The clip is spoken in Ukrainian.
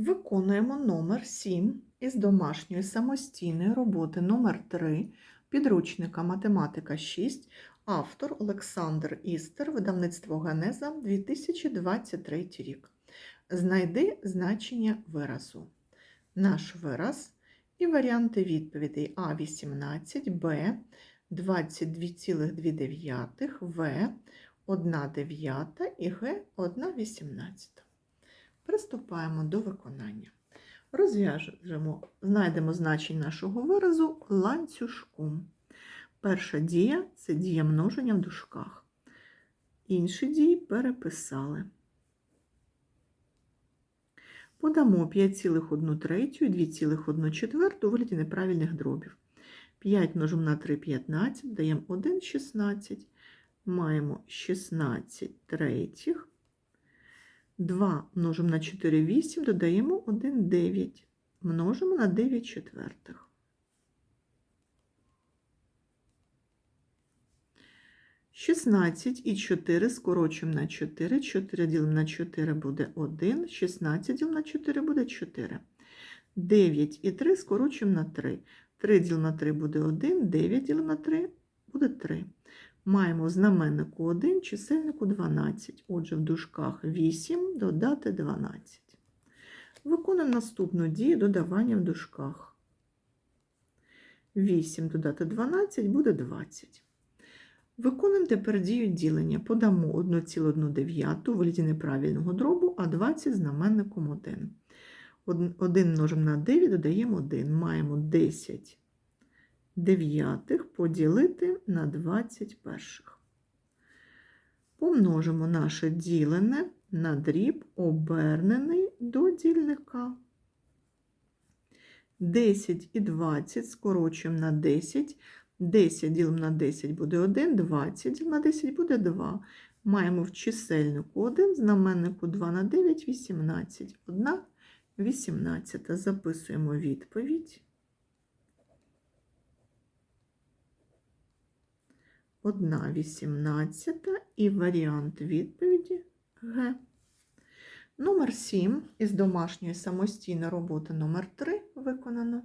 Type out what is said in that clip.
Виконуємо номер 7 із домашньої самостійної роботи номер 3 підручника Математика 6, автор Олександр Істер, видавництво Генеза 2023 рік. Знайди значення виразу. Наш вираз і варіанти відповідей А18, Б 22,2, В 1 дев'ята і Г 1 вісімнадцята. Приступаємо до виконання. Розв'яжемо, знайдемо значення нашого виразу ланцюжком. Перша дія це дія множення в дужках. Інші дії переписали. Подамо 5,1 третю і 2,1 четверту у вигляді неправильних дробів. 5 множимо на 3 – 15, даємо 1 – 16. Маємо 16 третіх. 2 множимо на 4 – 8, додаємо 1 – 9. Множимо на 9 четвертих. Шістнадцять і 4 скорочуємо на 4. 4 ділимо на 4 буде 1. 16 ділимо на 4 буде 4. 9 і 3 скорочуємо на 3. 3 ділимо на 3 буде 1. 9 ділимо на 3 буде 3. Маємо знаменнику 1, чисельнику 12. Отже, в дужках 8 додати 12. Виконуємо наступну дію додавання в дужках. 8 додати 12 буде 20. Виконуємо тепер дію ділення. Подамо 1,1 у вигляді неправильного дробу, а 20 знаменником 1. 1 множимо на 9, додаємо 1. Маємо 10 дев'ятих поділити на 21. Помножимо наше ділене на дріб, обернений до дільника. 10 і 20 скорочуємо на 10. 10 ділимо на 10 буде 1, 20 ділимо на 10 буде 2. Маємо в чисельнику 1, знаменнику 2 на 9, 18. 1 18. Записуємо відповідь. 1 вісімнадцята і варіант відповіді Г. Номер 7 із домашньої самостійної роботи номер 3 виконано.